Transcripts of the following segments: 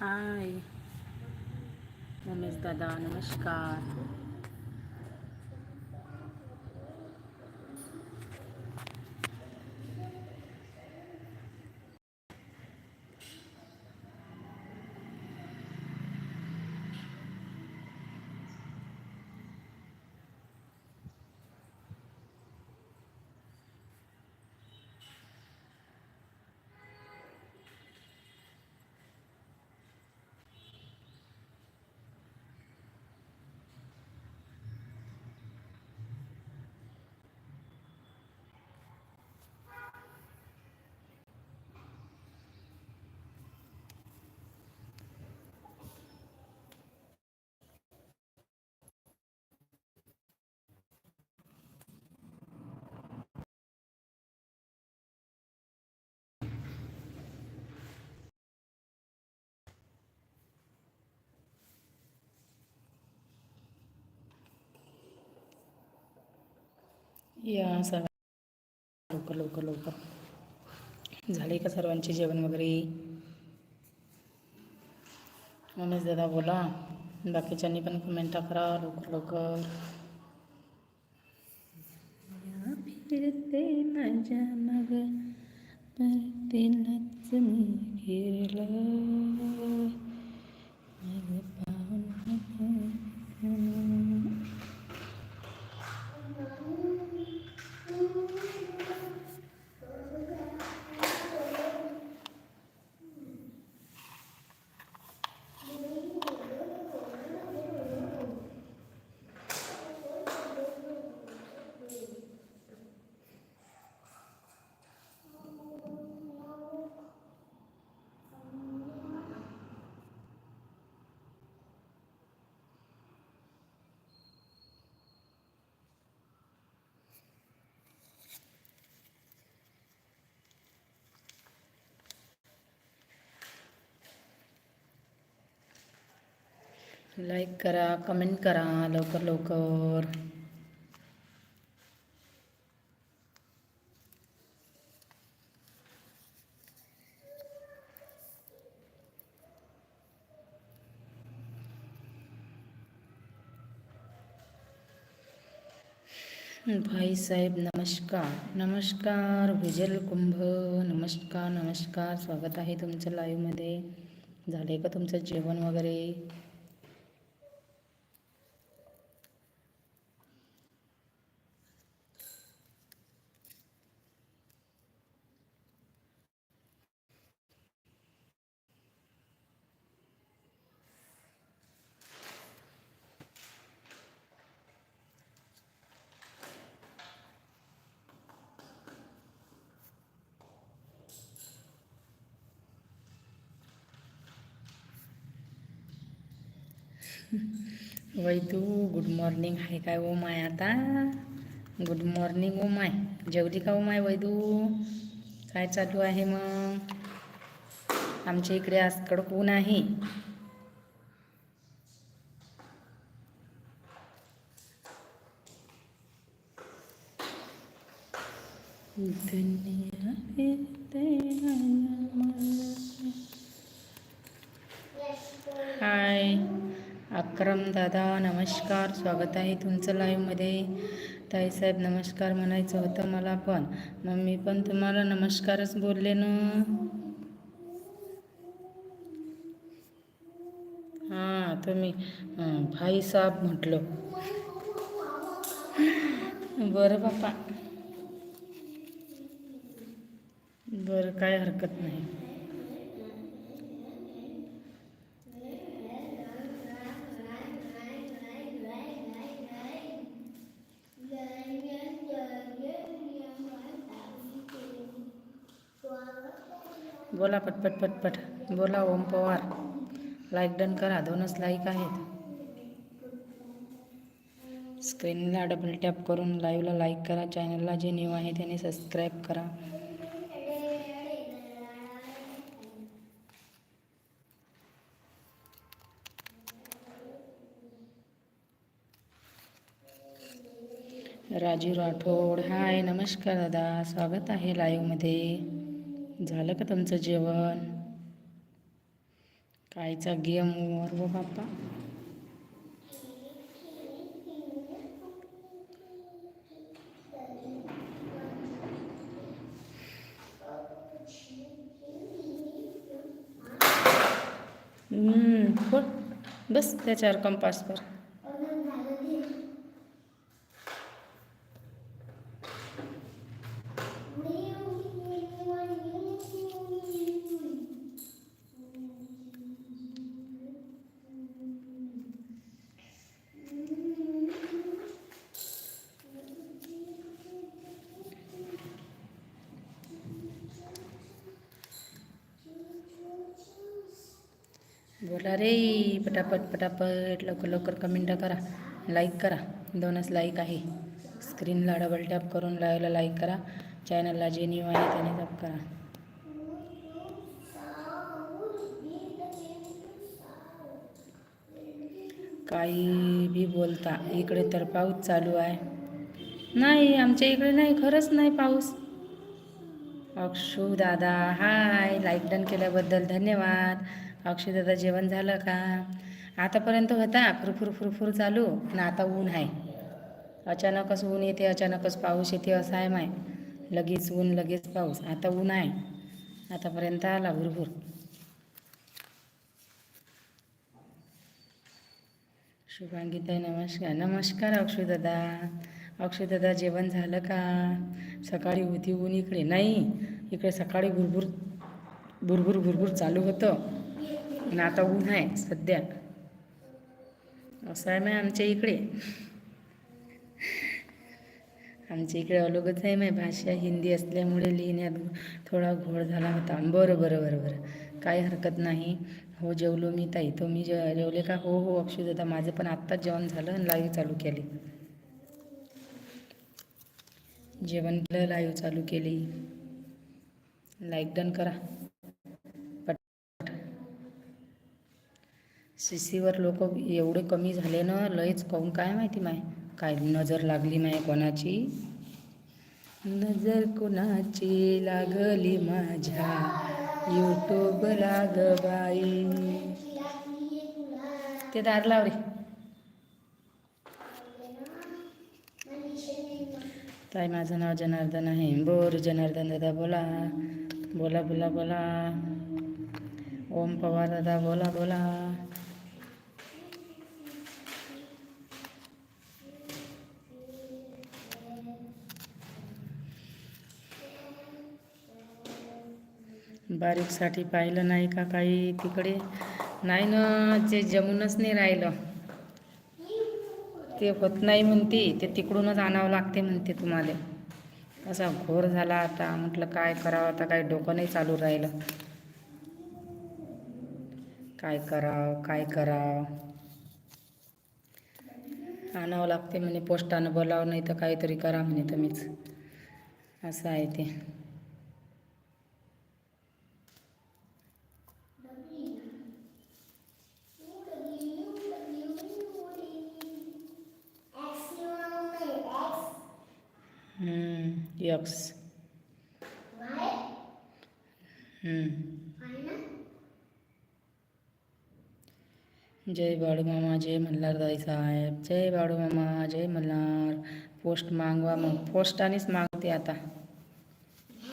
हाय उमेश दादा नमस्कार या सर्व लवकर लवकर लवकर. झाले का सर्वांचे जेवण वगैरे? उमेश दादा बोला. बाकीच्यांनी पण कमेंट करा लवकर लवकर. या फिरते माझ्या मग. परतीलाच मी फिरलं मग पाहून लाईक करा कमेंट करा लवकर लवकर. भाई साहेब नमस्कार. नमस्कार विजल कुंभ. नमस्कार नमस्कार. स्वागत आहे तुमचं लाईव्हमध्ये झाले का तुमचं जेवण वगैरे? वैदू गुड मॉर्निंग आहे काय ओ माय आता? गुड मॉर्निंग ओ माय जेवली का ओ माय वैदू काय चालू आहे मग? आमच्या इकडे आज कडक ऊन आहे. हाय अक्रम दादा नमस्कार. स्वागत आहे तुमचं लाईव्हमध्ये ताईसाहेब नमस्कार म्हणायचं होतं मला पण. मग मी पण तुम्हाला नमस्कारच बोलले ना. हां तुम्ही भाई साहेब म्हटलं. बरं बापा. बरं काय हरकत नाही. बोला पटपट पटपट. बोला ओम पवार. लाईक डन करा. दोनच लाईक आहेत. स्क्रीनला डबल टॅप करून लाईव्हला लाईक करा. चॅनलला जे न्यू आहे त्याने सबस्क्राईब करा. राजू राठोड. हाय नमस्कार दादा. स्वागत आहे लाईव्हमध्ये झालं का तुमचं जेवण? कायचा गेम वर व हो बाप्पा? बस त्याच्यावर कंपासवर पटापट पटापट लवकर लवकर कमेंट करा. लाईक करा. दोनच लाईक आहे. स्क्रीनला डबल टॅप करून लावायला लाईक करा. चॅनलला जे न्यू आहे त्याने टॅप करा. काही बी बोलता. इकडे तर पाऊस चालू आहे. नाही आमच्या इकडे नाही. खरंच नाही पाऊस. अक्षू दादा हाय लाईक डन केल्याबद्दल धन्यवाद. अक्षू दादा जेवण झालं का? आतापर्यंत होता. फुरफुर फुरफुर चालू. आणि आता ऊन आहे. अचानकच ऊन येते अचानकच पाऊस येते असं आहे माय. लगेच ऊन लगेच पाऊस. आता ऊन आहे. आतापर्यंत आला भुरभुर शुभांगीताई नमस्कार. नमस्कार अक्षू दादा दादा जेवण झालं का? सकाळी होती ऊन इकडे. नाही इकडे सकाळी भुरभुर भुरभुर भुरभुर चालू होतं. आणि आता ऊन आहे सध्या. असं आहे मग आमच्या इकडे. आमच्या इकडे अलगच आहे माय भाषा हिंदी असल्यामुळे लिहिण्यात थोडा घोळ झाला होता. बरं बरं बरं बरं. काही हरकत नाही. हो जेवलो मी ताई. तो मी जेवले का? हो हो अक्षू दादा माझं पण आत्ताच जेवण झालं आणि लाईव्ह चालू केली. जेवण केलं लाईव्ह चालू केली. लाईक डन करा. सी सीवर लोक एवढे कमी झाले ना लयच काहून काय माहिती माय? काय नजर लागली माय कोणाची? नजर कोणाची लागली माझ्या? यूट्यूब लाग बाई. ते दार लाव रे. ताई माझं नाव जनार्दन आहे. बोर जनार्दन दादा बोला. बोला बोला बोला. ओम पवार दादा बोला बोला. बारीकसाठी पाहिलं नाही का काही तिकडे? नाही ना जे जमूनच नाही राहिलं. ते होत नाही म्हणते ते तिकडूनच आणावं लागते म्हणते तुम्हाला. असा घोर झाला आता म्हटलं काय करावं आता काही डोकं नाही चालू राहिलं. काय करावं काय करावं? आणावं लागते म्हणे पोस्टानं बोलावं नाही तर काहीतरी करा म्हणे तुम्हीच. असं आहे ते. जय बाळूमामा जय मल्हारदाई साहेब जय बाळूमामा जय मल्हार. पोस्ट मागवा मग. पोस्टानेच मागते आता.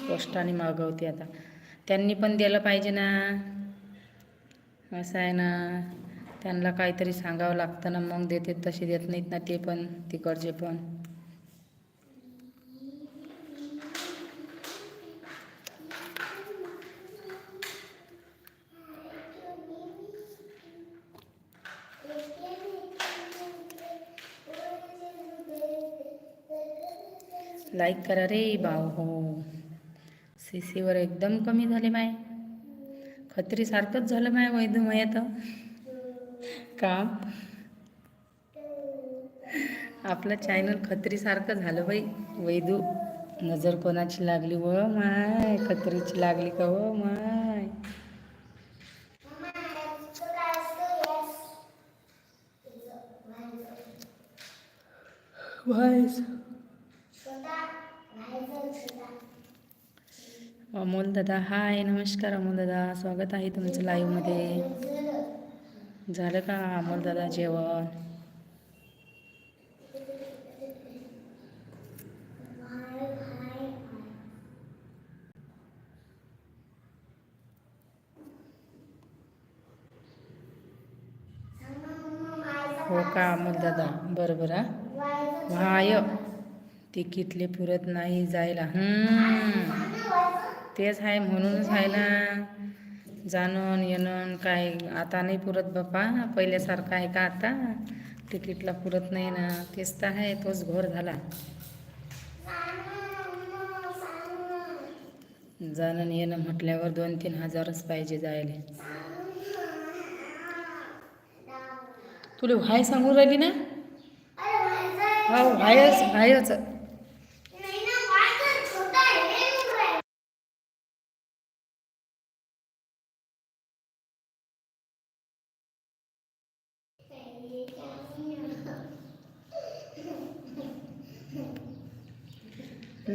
पोस्टाने मागवते आता. त्यांनी पण दिलं पाहिजे ना. असं आहे ना. त्यांना काहीतरी सांगावं लागतं ना. मग देते तसे देत नाहीत ना ते पण तिकडचे पण. लाईक करा रे भाऊ. हो. सी सीवर एकदम कमी झाले माय. खत्रीसारखंच झालं माय वैधमय तर काम. आपलं चॅनल खत्रीसारखं झालं बाई. वैदू नजर कोणाची लागली व माय? खत्रीची लागली का व माय? व्हायस अमोल दादा हाय नमस्कार अमोल दादा. स्वागत आहे तुमचं लाईव्हमध्ये झालं का अमोल दादा जेवण? हो का अमोल दादा? बरोबर व्हाय तिकीटले पुरत नाही जायला. हम्म. तेच आहे म्हणूनच आहे ना. जाणं येणं काय आता नाही पुरत बापा पहिल्यासारखं आहे का आता? तिकीटला पुरत नाही ना. तेच तर आहे तोच घोर झाला. जाणं येणं म्हटल्यावर दोन तीन हजारच पाहिजे जायला. तुला व्हाय सांगून राहिली ना? हो व्हायच व्हायच.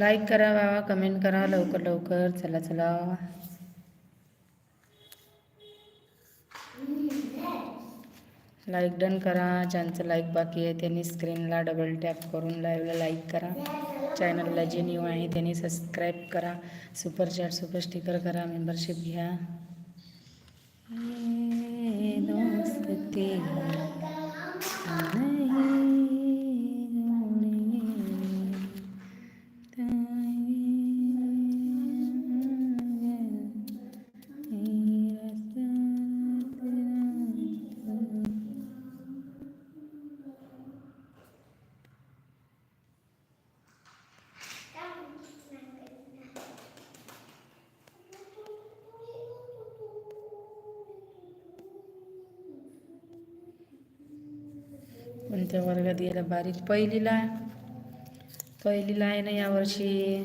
लाईक करा बाबा कमेंट करा लवकर लवकर. चला चला. लाईक डन करा. ज्यांचं लाईक बाकी आहे त्यांनी स्क्रीनला डबल टॅप करून लाईव्हला लाईक करा. चॅनलला जे न्यू आहे त्यांनी सबस्क्राईब करा. सुपर चॅट सुपर स्टिकर करा. मेंबरशिप घ्या. ये दोस्ती वर्गात गेलं बारीक पहिलीला पहिलीला आहे ना यावर्षी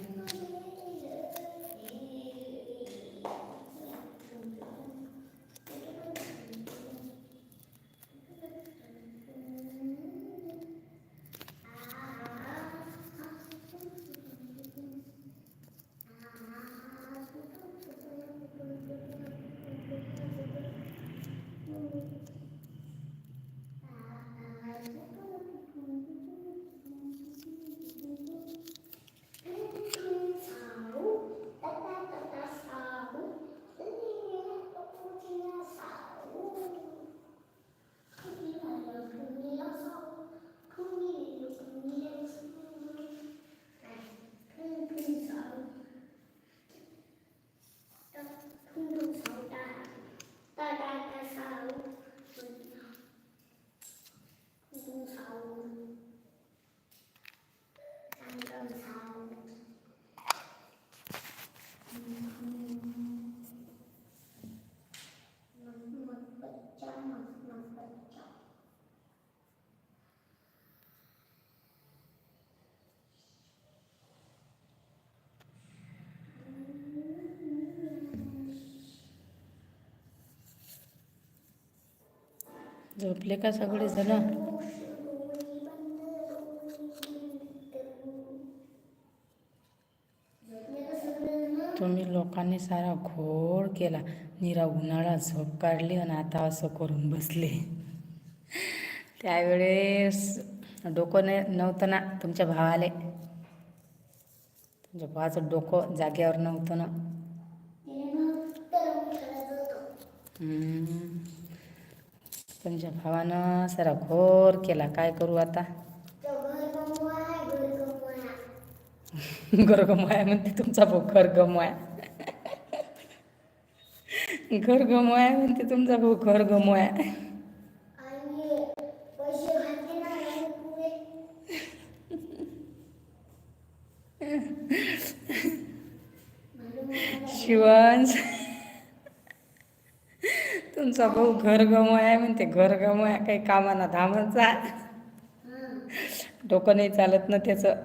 झोपले का सगळे जण तुम्ही लोकांनी सारा घोळ केला. निरा उन्हाळा झोप काढली आणि आता असं करून बसले. त्यावेळेस डोकं नाही नव्हतं ना तुमच्या भावाले? तुमच्या भावाचं डोकं जागेवर नव्हतं ना? तुमच्या भावानं सारा घोर केला. काय करू आता? घर गमवाया म्हणते तुमचा भाऊ घर गमवाया घर गमवाया म्हणते तुमचा भाऊ घर गमवाया शिवांश तुमचा भाऊ घर गमवाया म्हणते घर गमवाया काही कामाना धामाचा डोकं नाही चालत ना त्याचं.